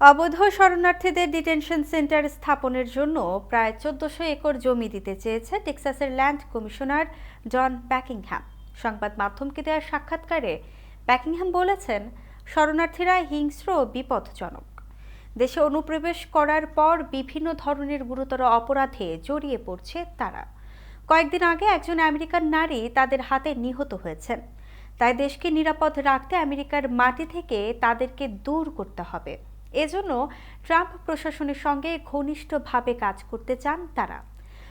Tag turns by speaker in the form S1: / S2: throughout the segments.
S1: অবৈধ শরণার্থীদের detention centre স্থাপনের জন্য প্রায় চোদ্দশো একর জমি দিতে চেয়েছে টেক্সাসের ল্যান্ড কমিশনার জন প্যাকিংহ্যাম সংবাদ মাধ্যমকে দেওয়া সাক্ষাৎকারে প্যাকিংহ্যাম বলেছেন, শরণার্থীরা হিংস্র ও বিপজ্জনক দেশে অনুপ্রবেশ করার পর বিভিন্ন ধরনের গুরুতর অপরাধে জড়িয়ে পড়ছে তারা। কয়েকদিন আগে একজন আমেরিকান নারী তাদের হাতে নিহত হয়েছেন। তাই দেশকে নিরাপদ রাখতে আমেরিকার মাটি থেকে তাদেরকে দূর করতে হবে। এজন্য ট্রাম্প প্রশাসনের সঙ্গে ঘনিষ্ঠভাবে কাজ করতে চান তারা।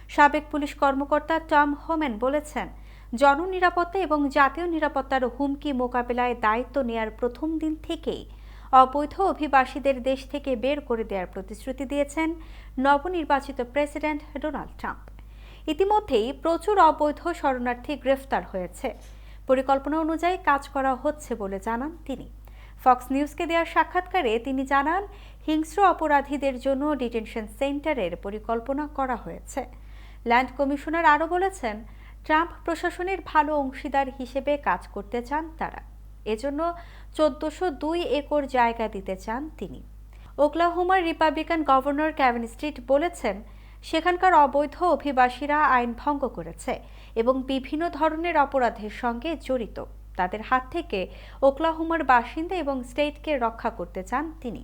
S1: সাবেক পুলিশ কর্মকর্তা টম হোমেন বলেছেন, জননিরাপত্তা এবং জাতীয় নিরাপত্তার হুমকি মোকাবেলায় দায়িত্ব নেয়ার প্রথম দিন থেকেই অবৈধ অভিবাসীদের দেশ থেকে বের করে দেওয়ার প্রতিশ্রুতি দিয়েছেন নবনির্বাচিত প্রেসিডেন্ট ডোনাল্ড ট্রাম্প। ইতিমধ্যেই প্রচুর অবৈধ শরণার্থী গ্রেফতার হয়েছে। পরিকল্পনা অনুযায়ী কাজ করা হচ্ছে বলে জানান তিনি। ফক্স নিউজকে দেওয়া সাক্ষাৎকারে তিনি জানান, হিংস্র অপরাধীদের জন্য ডিটেনশন সেন্টারের পরিকল্পনা করা হয়েছে। ল্যান্ড কমিশনার আরও বলেছেন, ট্রাম্প প্রশাসনের ভালো অংশীদার হিসেবে কাজ করতে চান তারা। এজন্য চোদ্দশো দুই একর জায়গা দিতে চান তিনি। ওকলাহোমার রিপাবলিকান গভর্নর ক্যাভিন স্ট্রিট বলেছেন, সেখানকার অবৈধ অভিবাসীরা আইন ভঙ্গ করেছে এবং বিভিন্ন ধরনের অপরাধের সঙ্গে জড়িত। তাদের হাত থেকে ওকলাহোমার বাসিন্দা এবং স্টেটকে রক্ষা করতে চান তিনি।